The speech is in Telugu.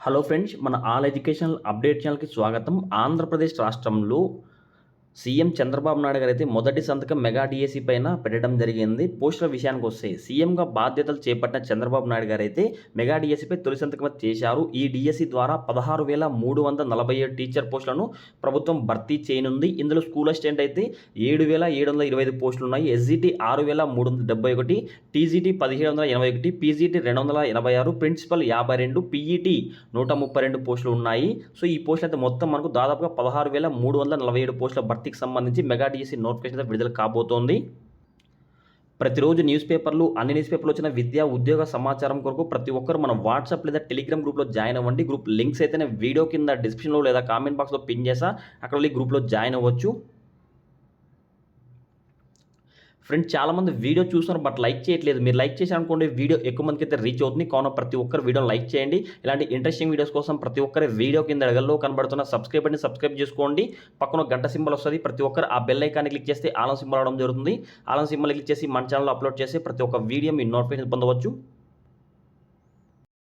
హలో ఫ్రెండ్స్ మన ఆల్ ఎడ్యుకేషనల్ అప్డేట్ ఛానల్కి స్వాగతం. ఆంధ్రప్రదేశ్ రాష్ట్రంలో సీఎం చంద్రబాబు నాయుడు గారు అయితే మొదటి సంతకం మెగా డిఎస్సి పైన పెట్టడం జరిగింది. పోస్టుల విషయానికి వస్తే సీఎంగా బాధ్యతలు చేపట్టిన చంద్రబాబు నాయుడు గారు అయితే మెగా డిఎస్సీపై తొలి సంతకం చేశారు. ఈ డిఎస్సి ద్వారా పదహారు వేల మూడు వందల నలభై ఏడు టీచర్ పోస్టులను ప్రభుత్వం భర్తీ చేయనుంది. ఇందులో స్కూల్ అసిస్టెంట్ అయితే ఏడు వేల ఏడు వందల ఇరవై ఐదు పోస్టులు ఉన్నాయి. ఎస్జిటి ఆరు వేల మూడు వందల డెబ్బై ఒకటి టీజీటీ పదిహేడు వందల ఎనభై ఒకటి పీజీటీ రెండు వందల ఎనభై ఆరు ప్రిన్సిపల్ యాభై రెండు పీఈటీ నూట ముప్పై రెండు పోస్టులు ఉన్నాయి. సో ఈ పోస్టులు అయితే మొత్తం మనకు దాదాపుగా పదహారు వేల మూడు వందల నలభై ఏడు పోస్టుల భర్తీకి సంబంధించి మెగా డిఎస్సి నోటిఫికేషన్ విడుదల కాబోతోంది. ప్రతిరోజు న్యూస్ పేపర్లు అన్ని న్యూస్ పేపర్లు వచ్చిన విద్యా ఉద్యోగ సమాచారం కొరకు ప్రతి ఒక్కరు మన వాట్సాప్ లేదా టెలిగ్రామ్ గ్రూప్లో జాయిన్ అవ్వండి. గ్రూప్ లింక్స్ అయితే వీడియో కింద డిస్క్రిప్షన్లో లేదా కామెంట్ బాక్స్లో పిన్ చేసా అక్కడ వెళ్ళి గ్రూప్లో జాయిన్ అవ్వచ్చు. ఫ్రెండ్స్ చాలామంది వీడియో చూస్తున్నారు బట్ లైక్ చేయట్లేదు. మీరు లైక్ చేశారనుకోండి వీడియో ఎక్కువ మందికి అయితే రీచ్ అవుతుంది. కావున ప్రతి ఒక్కరు వీడియోని లైక్ చేయండి. ఇలాంటి ఇంట్రెస్టింగ్ వీడియోస్ కోసం ప్రతి ఒక్కరి వీడియో కింద అడగల్లో కనబడుతున్న సబ్స్క్రైబ్ అని సబ్స్క్రైబ్ చేసుకోండి. పక్కన ఒక గంట సింబల్ వస్తుంది. ప్రతి ఒక్కరు ఆ బెల్ ఐకాన్ని క్లిక్ చేస్తే ఆలం సింబల్ అవడం జరుగుతుంది. ఆలం సింబల్ క్లిక్ చేసి మన ఛానల్లో అప్లోడ్ చేసి ప్రతి ఒక్క వీడియో మీ నోటిఫికేషన్ పొందవచ్చు.